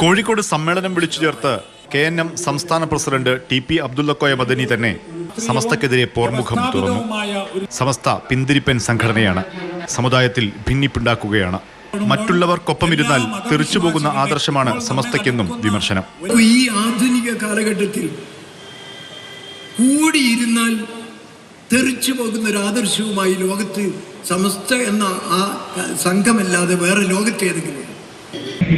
കോഴിക്കോട് സമ്മേളനം വിളിച്ചു ചേർത്ത് കെ എൻ എം സംസ്ഥാന president T P Abdullakoya Madani തന്നെ സമസ്തക്കെതിരെ പോർമുഖം തുറന്നു. സമസ്ത പിന്തിരിപ്പൻ സംഘടനയാണ്. സമുദായത്തിൽ ഭിന്നിപ്പുണ്ടാക്കുകയാണ്. മറ്റുള്ളവർക്കൊപ്പം ഇരുന്നാൽ തെറിച്ചുപോകുന്ന ആദർശമാണ് സമസ്തയ്ക്കെന്നും വിമർശനം. ഈ ആധുനിക കാലഘട്ടത്തിൽ കൂടിയിരുന്നാൽ തെറിച്ചു പോകുന്ന ഒരു ആദർശവുമായി ലോകത്ത് സമസ്ത എന്ന ആ സംഘമല്ലാതെ വേറെ ലോകത്ത് ഏതെങ്കിലും ഉണ്ടോ?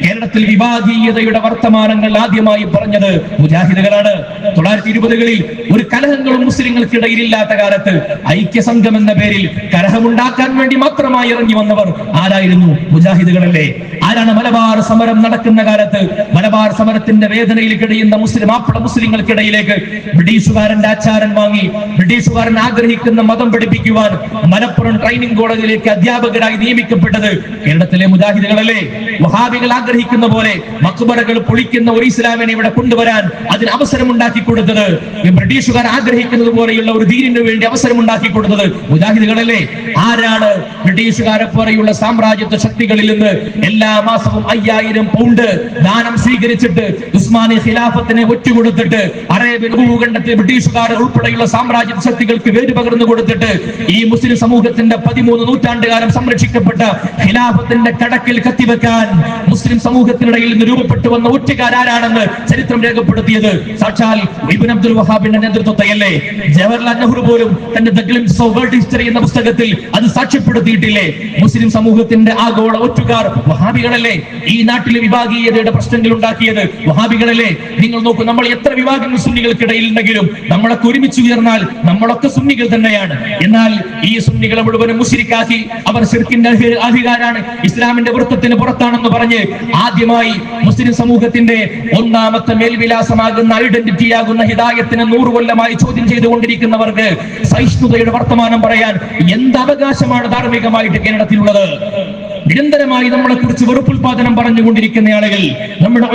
കേരളത്തിൽ വിഭാഗീയതയുടെ വർത്തമാനങ്ങൾ ആദ്യമായി പറഞ്ഞത് മുജാഹിദുകളാണ്. തൊള്ളായിരത്തി ഇരുപതുകളിൽ ഒരു കലഹങ്ങളും മുസ്ലിങ്ങൾക്കിടയിൽ ഇല്ലാത്ത കാലത്ത് ഐക്യസംഘം എന്ന പേരിൽ കലഹമുണ്ടാക്കാൻ വേണ്ടി മാത്രമായി ഇറങ്ങി വന്നവർ ആരായിരുന്നു? മുജാഹിദുകളല്ലേ? ആരാണ് മലബാർ സമരം നടക്കുന്ന കാലത്ത് മലബാർ സമരത്തിന്റെ വേദനയിൽ കഴിയുന്ന മുസ്ലിം ആപ്പിള മുസ്ലിങ്ങൾക്കിടയിലേക്ക് ബ്രിട്ടീഷുകാരന്റെ ആചാരൻ വാങ്ങി ബ്രിട്ടീഷുകാരൻ ആഗ്രഹിക്കുന്ന മതം പഠിപ്പിക്കുവാൻ മലപ്പുറം ട്രെയിനിങ് കോളേജിലേക്ക് അധ്യാപകരായി നിയമിക്കപ്പെട്ടത് കേരളത്തിലെ മുജാഹിദുകളല്ലേ? വഹാബികൾ ആഗ്രഹിക്കുന്ന പോലെ മക്ബറകൾ പൊളിക്കുന്ന ഒരു ഇസ്ലാമിനെ ഇവിടെ കൊണ്ടുവരാൻ അതിന് അവസരം ഉണ്ടാക്കി കൊടുത്തത് ബ്രിട്ടീഷുകാർ ആഗ്രഹിക്കുന്നത് പോലെയുള്ള ഒരു ദീനിന് വേണ്ടി അവസരം ഉണ്ടാക്കി കൊടുത്തത്. മുജാഹിദുകളല്ലേ? ആരാണ് ബ്രിട്ടീഷുകാരെ പോലെയുള്ള സാമ്രാജ്യത്വ ശക്തികളിൽ നിന്ന് എല്ലാ മാസവും അയ്യായിരം പൗണ്ട് ദാനം സ്വീകരിച്ചിട്ട് ഉസ്മാനി ഖിലാഫത്തിനെ ഒറ്റുകൊടുത്തിട്ട് അറേബ്യൻ ഭൂഖണ്ഡത്തിൽ ബ്രിട്ടീഷുകാർ ഉൾപ്പെടെയുള്ള സാമ്രാജ്യ ശക്തികൾക്ക് വേര് പകർന്നു കൊടുത്തിട്ട് ഈ മുസ്ലിം സമൂഹത്തിന്റെ പതിമൂന്ന് നൂറ്റാണ്ടുകാലം സംരക്ഷിക്കപ്പെട്ട ഖിലാഫത്തിന്റെ കടക്കിൽ കത്തിവെക്കാൻ മുസ്ലിം സമൂഹത്തിനിടയിൽ നിന്ന് രൂപപ്പെട്ടു വന്ന ഒറ്റക്കാരാണെന്ന് ചരിത്രം രേഖപ്പെടുത്തിയത് സാക്ഷാൽ ഇബ്ൻ അബ്ദുൽ വഹാബിന്റെ നേതൃത്വത്തെയല്ലേ? ജവഹർലാൽ നെഹ്റു പോലും തന്റെ the glimpses of world history എന്ന പുസ്തകത്തിൽ അത് സാക്ഷ്യപ്പെടുത്തിയിട്ടില്ലേ? മുസ്ലിം സമൂഹത്തിന്റെ ആഗോള ഒറ്റുകാർ വഹാബികളല്ലേ? ഈ നാട്ടിലെ വിഭാഗീയതയുടെ പ്രശ്നങ്ങൾ ഉണ്ടാക്കിയത് വഹാബികളല്ലേ? നിങ്ങൾ നോക്കൂ നമ്മൾ എത്ര വിഭാഗങ്ങൾ സുന്നികൾക്കിടയിൽ ഉണ്ടെങ്കിലും നമ്മളൊക്കെ ഒരുമിച്ച് ഉയർന്നാൽ നമ്മളൊക്കെ സുന്നികൾ തന്നെയാണ്. എന്നാൽ ഈ സുന്നികളെ മുഴുവനും മുഷിരിക്കാക്കി അവർ ശിർക്കിന്റെ അഹി- അധികാരാണ്. ഇസ്ലാമിന്റെ വൃത്തത്തിന് പുറത്താണെന്ന് പറഞ്ഞ് ആദ്യമായി മുസ്ലിം സമൂഹത്തിന്റെ ഒന്നാമത്തെ മേൽവിലാസമാകുന്ന ഐഡന്റിറ്റി ആകുന്ന ഹിദായത്തിനെ നൂറ് കൊല്ലമായി ചോദ്യം ചെയ്തുകൊണ്ടിരിക്കുന്നവർക്ക് സഹിഷ്ണുതയുടെ വർത്തമാനം പറയാൻ എന്ത് അവകാശമാണ് ധാർമ്മികമായിട്ട് കേരളത്തിലുള്ളത്? നിരന്തരമായി നമ്മളെ കുറിച്ച് വെറുപ്പുൽപാദനം പറഞ്ഞുകൊണ്ടിരിക്കുന്ന ആളുകൾ നമ്മുടെ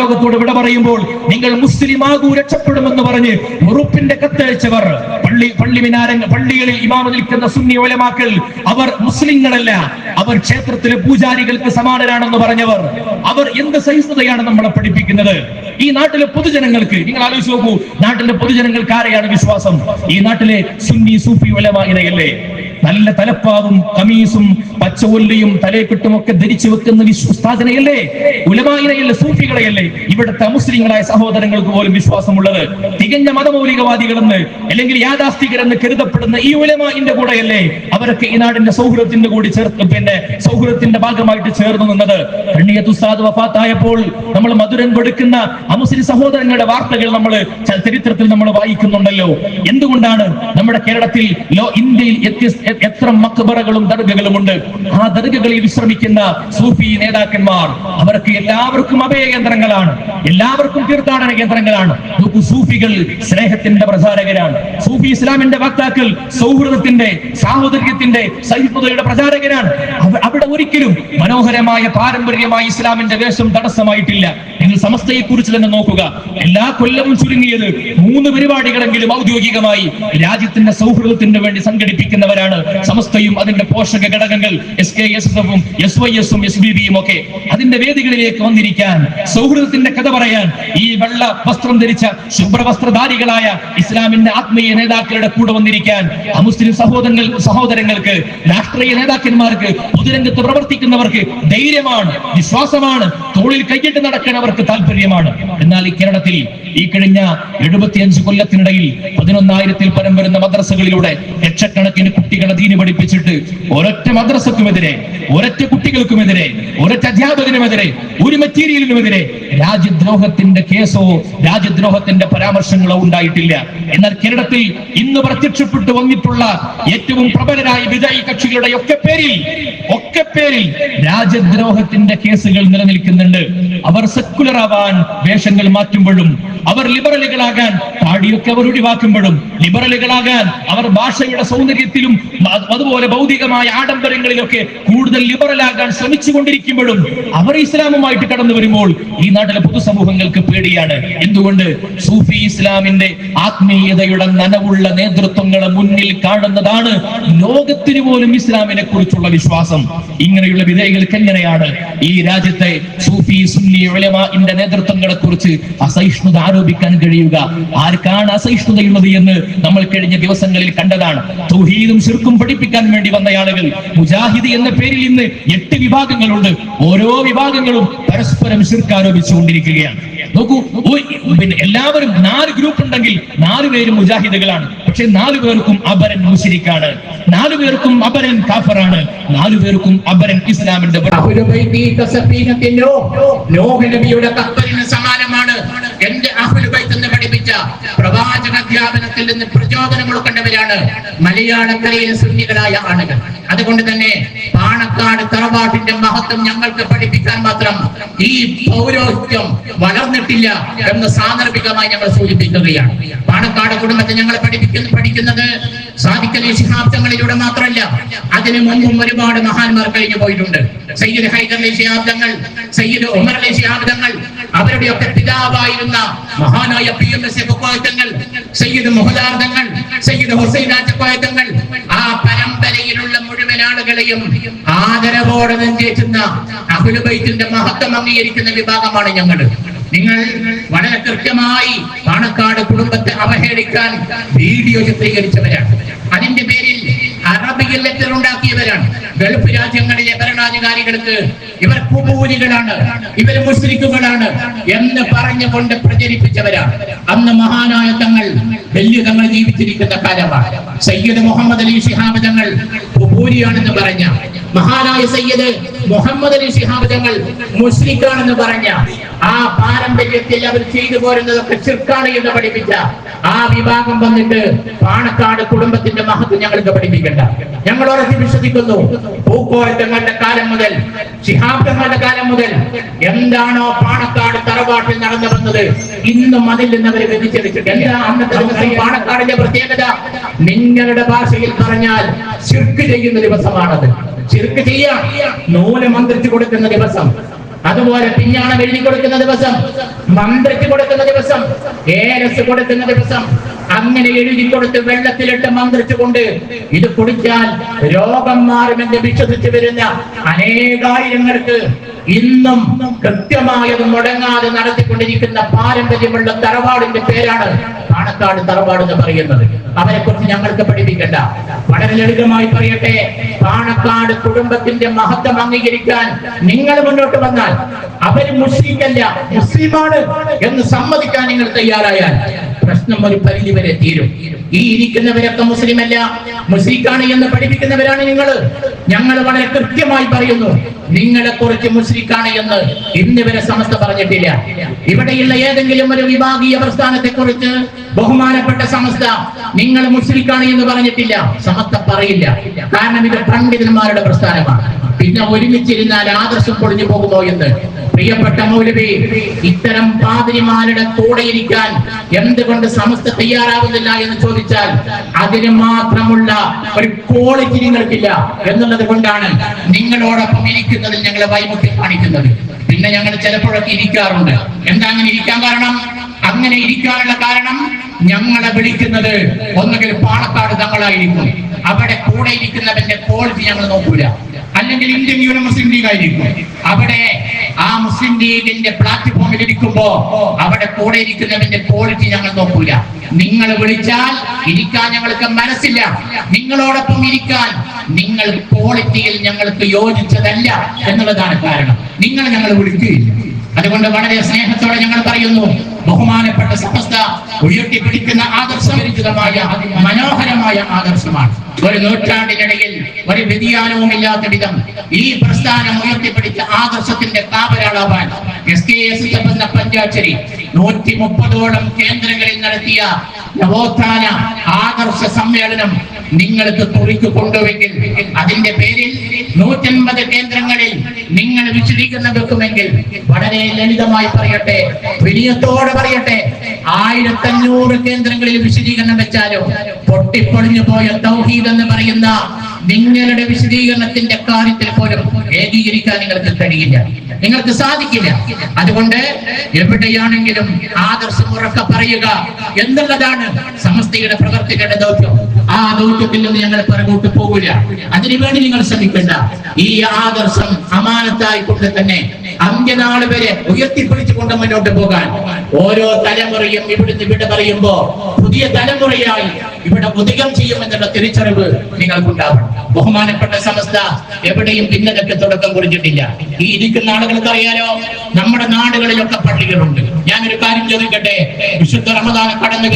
ലോകത്തോട് വിട പറയുമ്പോൾ നിങ്ങൾ മുസ്ലിം ആകൂ രക്ഷപ്പെടുമെന്ന് പറഞ്ഞ് വെറുപ്പിന്റെ കത്തയച്ചവർ പള്ളി പള്ളി മിനാരങ്ങൾ പള്ളികളിൽ ഇമാമ നിൽക്കുന്ന സുന്നി ഉലമാക്കൾ അവർ മുസ്ലിങ്ങളല്ല അവർ ക്ഷേത്രത്തിലെ പൂജാരികൾക്ക് സമാനരാണെന്ന് പറഞ്ഞവർ. അവർ എന്ത് സഹിഷ്ണുതയാണ് നമ്മളെ പഠിപ്പിക്കുന്നത്? ഈ നാട്ടിലെ പൊതുജനങ്ങൾക്ക് നിങ്ങൾ ആലോചിച്ച് നോക്കൂ നാട്ടിലെ പൊതുജനങ്ങൾക്ക് ആരെയാണ് വിശ്വാസം? ഈ നാട്ടിലെ സുന്നി സൂഫി ഉലമ നല്ല തലപ്പാവും കമീസും പച്ചവൊല്ലിയും തലയെക്കെട്ടും ഒക്കെ ധരിച്ചു വെക്കുന്ന വിശ്വസ്താജനയല്ലേ ഉലമായിനയല്ലേ സൂഫികളെയല്ലേ? ഇവിടുത്തെ മുസ്ലിങ്ങളായ സഹോദരങ്ങൾക്ക് പോലും വിശ്വാസമുള്ളത്. തികഞ്ഞ മതമൗലികവാദികളെന്ന് അല്ലെങ്കിൽ യാഥാസ്ഥികരെന്ന് കരുതപ്പെടുന്ന ഈ ഉലമാന്റെ കൂടെയല്ലേ അവരൊക്കെ ഈ നാടിന്റെ സൗഹൃദത്തിന്റെ കൂടി ചേർത്ത് പിന്നെ സൗഹൃദത്തിന്റെ ഭാഗമായിട്ട് ചേർന്നു നിന്നത്. ഉസ്താദ് വഫാത്തായപ്പോൾ നമ്മൾ മധുരൻ കൊടുക്കുന്ന അമുസ്ലിം സഹോദരങ്ങളുടെ വാർത്തകൾ നമ്മൾ ചരിത്രത്തിൽ നമ്മൾ വായിക്കുന്നുണ്ടല്ലോ. എന്തുകൊണ്ടാണ് നമ്മുടെ കേരളത്തിൽ ലോ ഇന്ത്യയിൽ എത്ര മക്ബറകളും ദർഗകളും ഉണ്ട്. ആ ദർഗകളിൽ വിശ്രമിക്കുന്ന സൂഫി നേതാക്കന്മാർ അവർക്ക് എല്ലാവർക്കും അഭയ കേന്ദ്രങ്ങളാണ്. എല്ലാവർക്കും തീർത്ഥാടന കേന്ദ്രങ്ങളാണ്. സൂഫികൾ സ്നേഹത്തിന്റെ പ്രചാരകരാണ്. സൂഫി ഇസ്ലാമിന്റെ വക്താക്കൾ സൗഹൃദത്തിന്റെ സാഹോദര്യത്തിന്റെ സഹിഷ്ണുതയുടെ പ്രചാരകരാണ്. അവ- അവിടെ ഒരിക്കലും മനോഹരമായ പാരമ്പര്യമായ ഇസ്ലാമിന്റെ വേഷം തടസ്സമായിട്ടില്ല. നിങ്ങൾ സമസ്തയെ കുറിച്ച് തന്നെ നോക്കുക. എല്ലാ കൊല്ലവും ചുരുങ്ങിയത് മൂന്ന് പരിപാടികളെങ്കിലും ഔദ്യോഗികമായി രാജ്യത്തിന്റെ സൗഹൃദത്തിന് വേണ്ടി സംഘടിപ്പിക്കുന്നവരാണ്. സമസ്തയും അതിന്റെ പോഷക ഘടകങ്ങൾ എസ് കെ എസ് എഫും എസ് വൈ എസും എസ് ബി ബിയും ഒക്കെ അതിന്റെ വേദികളിലേക്ക് വന്നിരിക്കാൻ സൗഹൃദത്തിന്റെ കഥ പറയാൻ ഈ വെള്ള വസ്ത്രം ധരിച്ച ശുഭ്രവസ്ത്രധാരികളായ ഇസ്ലാമിന്റെ ആത്മീയ നേതാക്കളുടെ കൂടെ വന്നിരിക്കാൻ അമുസ്ലിം സഹോദരങ്ങൾ സഹോദരങ്ങൾക്ക് രാഷ്ട്രീയ നേതാക്കന്മാർക്ക് പൊതുരംഗത്ത് പ്രവർത്തിക്കുന്നവർക്ക് ധൈര്യമാണ് വിശ്വാസമാണ്. തോളിൽ കൈയിട്ട് നടക്കാൻ അവർക്ക് താല്പര്യമാണ് എന്നാൽ ഈ കേരളത്തിൽ ഈ കഴിഞ്ഞ എഴുപത്തിയഞ്ച് കൊല്ലത്തിനിടയിൽ പതിനൊന്നായിരത്തിൽ പരം വരുന്ന മദ്രസകളിലൂടെ ലക്ഷക്കണക്കിന് കുട്ടികളെ ദീനി പഠിപ്പിച്ചിട്ട് ഒരൊറ്റ മദ്രസക്കുമെതിരെ ഒരൊറ്റ കുട്ടികൾക്കുമെതിരെ ഒരൊറ്റ അധ്യാപകനുമെതിരെ ഒരു മെറ്റീരിയലിനുമെതിരെ രാജ്യദ്രോഹത്തിന്റെ കേസോ രാജ്യദ്രോഹത്തിന്റെ പരാമർശങ്ങളോ ഉണ്ടായിട്ടില്ല. എന്നാൽ കേരളത്തിൽ ഇന്ന് പ്രത്യക്ഷപ്പെട്ടു വന്നിട്ടുള്ള ഏറ്റവും പ്രബലരായ വിജയി കക്ഷികളുടെ ഒക്കെ പേരിൽ ഒക്കെ പേരിൽ രാജ്യദ്രോഹത്തിന്റെ കേസുകൾ നിലനിൽക്കുന്നുണ്ട്. അവർ സെക്കുലർ ആവാൻ വേഷങ്ങൾ മാറ്റുമ്പോഴും അവർ ലിബറലുകളാകാൻ താടിയൊക്കെ അവർ ഒഴിവാക്കുമ്പോഴും ലിബറലുകളാകാൻ അവർ ഭാഷയുടെ സൗന്ദര്യത്തിലും അതുപോലെ ഭൗതികമായ ആഡംബരങ്ങളിലൊക്കെ കൂടുതൽ ലിബറലാകാൻ ശ്രമിച്ചു കൊണ്ടിരിക്കുമ്പോഴും അവർ ഇസ്ലാമുമായിട്ട് കടന്നു വരുമ്പോൾ ഈ നാട്ടിലെ പൊതുസമൂഹങ്ങൾക്ക് പേടിയാണ്. എന്തുകൊണ്ട്? സൂഫി ഇസ്ലാമിന്റെ ആത്മീയതയുടെ നനവുള്ള നേതൃത്വങ്ങളെ മുന്നിൽ കാണുന്നതാണ് ലോകത്തിന് പോലും ഇസ്ലാമിനെ കുറിച്ചുള്ള വിശ്വാസം. ഇങ്ങനെയുള്ള വിധേയകൾക്ക് എങ്ങനെയാണ് ഈ രാജ്യത്തെ സൂഫി സുന്നി ഉലമാഇന്റെ നേതൃത്വങ്ങളെ കുറിച്ച് അസഹിഷ്ണുത ആരോപിക്കാൻ കഴിയുക? ആർക്കാണ് അസഹിഷ്ണുതയുള്ളത് എന്ന് നമ്മൾ കഴിഞ്ഞ ദിവസങ്ങളിൽ കണ്ടതാണ്. തൗഹീദും ശിർക്കും പഠിപ്പിക്കാൻ വേണ്ടി വന്ന ആളുകൾ മുജാഹിദ് എന്ന പേരിൽ ഇന്ന് എട്ട് വിഭാഗങ്ങളുണ്ട്. ഓരോ വിഭാഗങ്ങളും പരസ്പരം ശിർക്ക് ആരോപിച്ചുകൊണ്ടിരിക്കുകയാണ് നോക്കൂ പിന്നെ എല്ലാവരും നാല് ഗ്രൂപ്പ് ഉണ്ടെങ്കിൽ നാല് പേരും മുജാഹിദുകളാണ്. പക്ഷെ നാലു പേർക്കും അപരൻ മുഷിരിക്കാണ് നാലു പേർക്കും അപരൻ കാഫറാണ്. നാലു പേർക്കും അപരൻ ഇസ്ലാമിന്റെ നബിയുടെ സമാനമാണ്. എന്റെ പ്രവാചക അധ്യാപനത്തിൽ നിന്ന് പ്രചോദനം ഉൾക്കൊണ്ടവരാണ് മലയാളക്കരയിലെ സുന്നികളായ ആളുകൾ. അതുകൊണ്ട് തന്നെ പാണക്കാട് തറവാട്ടിന്റെ മഹത്വം ഞങ്ങൾക്ക് പഠിപ്പിക്കാൻ മാത്രം ഈ പൗരോഹിത്യം വളർന്നിട്ടില്ല എന്ന് സാന്ദർഭികമായി ഞങ്ങൾ സൂചിപ്പിക്കുകയാണ്. പാണക്കാട് കുടുംബത്തെ ഞങ്ങൾ പഠിപ്പിക്കുന്നു പഠിക്കുന്നത് സാധിക്കലി ശിഹാബ്ദങ്ങളിലൂടെ മാത്രമല്ല അതിനു മുമ്പും ഒരുപാട് മഹാന്മാർ കഴിഞ്ഞു പോയിട്ടുണ്ട്. സയ്യിദ് ഹൈദർ ലേശിയാബ്ദങ്ങൾ സയ്യിദ് ഉമർ ലേശിയാബ്ദങ്ങൾ അവരുടെയൊക്കെ പിതാവായിരുന്ന മഹാനായ P M S Koyathangal Sayyid മുഹദാർദങ്ങൾ സയ്യിദ് ഹുസൈൻ കോയത്തങ്ങൾ ആ പരമ്പരയിലുള്ള മുഴുവൻ ആളുകളെയും ആദരവോടെ നെഞ്ചേറ്റുന്ന അഹുലുബൈത്തിന്റെ മഹത്വം അംഗീകരിക്കുന്ന വിഭാഗമാണ് ഞങ്ങൾ നിങ്ങൾ വളരെ കൃത്യമായി പാണക്കാട് കുടുംബത്തെ അവഹേളിക്കാൻ വീഡിയോ ചിത്രീകരിച്ചവരാണ്. അതിന്റെ പേരിൽ അറബിയിൽ ഉണ്ടാക്കിയവരാണ്. ഗൾഫ് രാജ്യങ്ങളിലെ ഭരണാധികാരികൾക്ക് ഇവർ കുബൂരികളാണ് ഇവർ മുസ്ലിക്കുകളാണ് എന്ന് പറഞ്ഞുകൊണ്ട് പ്രചരിപ്പിച്ചവരാണ്. അന്ന് മഹാനായ തങ്ങൾ വലിയ തങ്ങൾ ജീവിച്ചിരിക്കുന്ന കാലമാണ്. സയ്യദ് മുഹമ്മദ് അലി ഷിഹാബ് തങ്ങൾ കുബൂരിയാണെന്ന് പറഞ്ഞ മഹാനായ സയ്യിദ് മുഹമ്മദ് അലി ശിഹാബ് തങ്ങൾ മുസ്ലിക്കാണെന്ന് പറഞ്ഞ ആ പാരമ്പര്യത്തിൽ അവർ ചെയ്തു പോരുന്നതൊക്കെ ചിർക്കാണ് എന്ന് പഠിപ്പിച്ച ആ വിഭാഗം വന്നിട്ട് പാണക്കാട് കുടുംബത്തിന്റെ മഹത്വം ഞങ്ങൾക്ക് പഠിപ്പിക്കണ്ട. ഞങ്ങൾ ഉറച്ചു വിശ്വസിക്കുന്നു. പൂക്കോയത്തങ്ങളുടെ കാലം മുതൽ ശിഹാബ്ദങ്ങളുടെ കാലം മുതൽ എന്താണോ പാണക്കാട് തറവാട്ടിൽ നടന്നു വന്നത് ഇന്നും അതിൽ നിന്ന് അവർ അന്നത്തെ പാണക്കാടിന്റെ പ്രത്യേകത? നിങ്ങളുടെ ഭാഷയിൽ പറഞ്ഞാൽ ശിർക്ക് ചെയ്യുന്ന ദിവസമാണത്. ശിർക്ക് ചെയ്യാം. നൂൽ മന്ത്രിച്ചു കൊടുക്കുന്ന ദിവസം അതുപോലെ പിഞ്ഞാണം എഴുതി കൊടുക്കുന്ന ദിവസം മന്ത്രിച്ച് കൊടുക്കുന്ന ദിവസം ഏരസ് കൊടുക്കുന്ന ദിവസം അങ്ങനെ എഴുതി കൊടുത്ത് വെള്ളത്തിലിട്ട് മന്ത്രിച്ചുകൊണ്ട് ഇത് കുടിച്ചാൽ രോഗം മാറുമെന്ന് വിശ്വസിച്ച് വരുന്ന അനേകായിരങ്ങൾക്ക് ഇന്നും കൃത്യമായത് മുടങ്ങാതെ നടത്തിക്കൊണ്ടിരിക്കുന്ന പാരമ്പര്യമുള്ള തറവാടിന്റെ പേരാണ് പാണക്കാട് തറവാട് എന്ന് പറയുന്നത്. അവരെ കുറിച്ച് ഞങ്ങൾക്ക് പഠിപ്പിക്കണ്ട. വളരെ ലളിതമായി പറയട്ടെ പാണക്കാട് കുടുംബത്തിന്റെ മഹത്വം അംഗീകരിക്കാൻ നിങ്ങൾ മുന്നോട്ട് വന്നാൽ അവർ മുസ്ലിമല്ല മുസ്ലിമാണ് എന്ന് സമ്മതിക്കാൻ നിങ്ങൾ തയ്യാറായാൽ പ്രശ്നം ഒരു പരിധി വരെ തീരും. ഈ ഇരിക്കുന്നവരൊക്കെ മുസ്ലിമല്ല മുസ്ലിക്കാണ് എന്ന് പഠിപ്പിക്കുന്നവരാണ് നിങ്ങൾ. ഞങ്ങൾ വളരെ കൃത്യമായി പറയുന്നു നിങ്ങളെ കുറിച്ച് മുസ്ലിക്കാണ് എന്ന് ഇന്ന് വരെ സമസ്ത പറഞ്ഞിട്ടില്ല. ഇവിടെയുള്ള ഏതെങ്കിലും ഒരു വിഭാഗീയ പ്രസ്ഥാനത്തെ കുറിച്ച് ബഹുമാനപ്പെട്ട സമസ്ത നിങ്ങൾ മുസ്ലിക്കാണ് എന്ന് പറഞ്ഞിട്ടില്ല. സമസ്ത പറയില്ല. കാരണം ഇത് പണ്ഡിതന്മാരുടെ പ്രസ്ഥാനമാണ്. പിന്നെ ഒരുമിച്ചിരുന്നാൽ ആദർശം പൊളിഞ്ഞു പോകുമോ എന്ന് പ്രിയപ്പെട്ട മൗലവി ഇത്തരം പാതിരിമാരുടെ കൂടെ ഇരിക്കാൻ എന്തുകൊണ്ട് സമസ്ത തയ്യാറാവുന്നില്ല എന്ന് ചോദിച്ചാൽ അതിന് മാത്രമുള്ള ഒരു ക്വാളിറ്റി നിങ്ങൾക്കില്ല എന്നുള്ളത് കൊണ്ടാണ് നിങ്ങളോടൊപ്പം ഇരിക്കുന്നതിൽ ഞങ്ങൾ വൈമുട്ടി കാണിക്കുന്നത്. പിന്നെ ഞങ്ങൾ ചിലപ്പോഴൊക്കെ ഇരിക്കാറുണ്ട്. എന്താ അങ്ങനെ ഇരിക്കാൻ കാരണം? അങ്ങനെ ഇരിക്കാനുള്ള കാരണം ഞങ്ങളെ വിളിക്കുന്നത് ഒന്നുകിൽ പാണക്കാട് തങ്ങളായിരിക്കും. അവിടെ കൂടെ ഇരിക്കുന്നവന്റെ ക്വാളിറ്റി ഞങ്ങൾ നോക്കൂല. അല്ലെങ്കിൽ ഇന്ത്യൻ യൂണിവേഴ്സിറ്റി ആയിരിക്കും അവിടെ ആ മുസ്ലിം ലീഗിന്റെ പ്ലാറ്റ്ഫോമിൽ ഇരിക്കുമ്പോ അവിടെ കൂടെ ഇരിക്കുന്നവന്റെ ക്വാളിറ്റി ഞങ്ങൾ നോക്കൂല. നിങ്ങൾ വിളിച്ചാൽ ഇരിക്കാൻ ഞങ്ങൾക്ക് മനസ്സില്ല. നിങ്ങളോടൊപ്പം ഇരിക്കാൻ നിങ്ങൾ ക്വാളിറ്റിയിൽ ഞങ്ങൾക്ക് യോജിച്ചതല്ല എന്നുള്ളതാണ് കാരണം. നിങ്ങൾ ഞങ്ങൾ വിളിക്കുകയില്ല. അതുകൊണ്ട് വളരെ സ്നേഹത്തോടെ ഞങ്ങൾ പറയുന്നു ബഹുമാനപ്പെട്ട സമസ്ത ഉയർത്തിപ്പിടിക്കുന്ന ആദർശപരിചിതമായ മനോഹരമായ ആദർശമാണ്. ഒരു നൂറ്റാണ്ടിനിടയിൽ ഒരു വ്യതിയാനവും ഇല്ലാത്ത വിധം ഈ പ്രസ്ഥാനം ഉയർത്തിപ്പിടിച്ച ആദർശത്തിന്റെ താപരാളാവാൻ എസ് കെ എസ് എന്ന പഞ്ചാച്ചരി നൂറ്റി മുപ്പതോളം കേന്ദ്രങ്ങളിൽ നടത്തിയ നവോത്ഥാന ആദർശ സമ്മേളനം നിങ്ങൾക്ക് കുറിക്ക് കൊണ്ടുവെങ്കിൽ അതിന്റെ പേരിൽ നൂറ്റൻപത് കേന്ദ്രങ്ങളിൽ നിങ്ങൾ വിശദീകരണം വെക്കുമെങ്കിൽ വളരെ ലളിതമായി പറയട്ടെ വിനയത്തോടെ പറയട്ടെ. ആയിരത്തഞ്ഞൂറ് കേന്ദ്രങ്ങളിൽ വിശദീകരണം വെച്ചാലും പൊട്ടിപ്പൊളിഞ്ഞു പോയ തൗഹീദ് എന്ന് പറയുന്ന നിങ്ങളുടെ വിശദീകരണത്തിന്റെ കാര്യത്തിൽ പോലും ഏകീകരിക്കാൻ നിങ്ങൾക്ക് കഴിയില്ല. നിങ്ങൾക്ക് സാധിക്കില്ല. അതുകൊണ്ട് എവിടെയാണെങ്കിലും ആദർശം ഉറക്ക പറയുക. എന്നുള്ളതാണ് സമസ്തയുടെ പ്രവർത്തികളുടെ ദൗത്യം. ആ ദൗത്യത്തിൽ നിന്ന് ഞങ്ങൾ പിറകോട്ട് പോകില്ല. അതിനുവേണ്ടി നിങ്ങൾ ശ്രമിക്കേണ്ട. ഈ ആദർശം അമാനത്തായി കൊണ്ട് തന്നെ അന്ത്യനാൾ വരെ ഉയർത്തിപ്പിടിച്ചുകൊണ്ട് മുന്നോട്ട് പോകാൻ. ഓരോ തലമുറയും ഇവിടുന്ന് ഇവിടെ പറയുമ്പോ പുതിയ തലമുറയായി ഇവിടെ ഉദയം ചെയ്യുമെന്നുള്ള തിരിച്ചറിവ് നിങ്ങൾക്കുണ്ടാവണം. ബഹുമാനപ്പെട്ട സമസ്ത എവിടെയും ഭിന്നതയ്ക്ക് തുടക്കം കുറിച്ചിട്ടില്ല ഈ ഇരിക്കുന്ന ആളുകൾക്ക് അറിയാലോ നമ്മുടെ നാടുകളിലൊക്കെ പള്ളികളുണ്ട്. ഞാനൊരു കാര്യം ചോദിക്കട്ടെ? വിശുദ്ധ റമദാന കടന്നു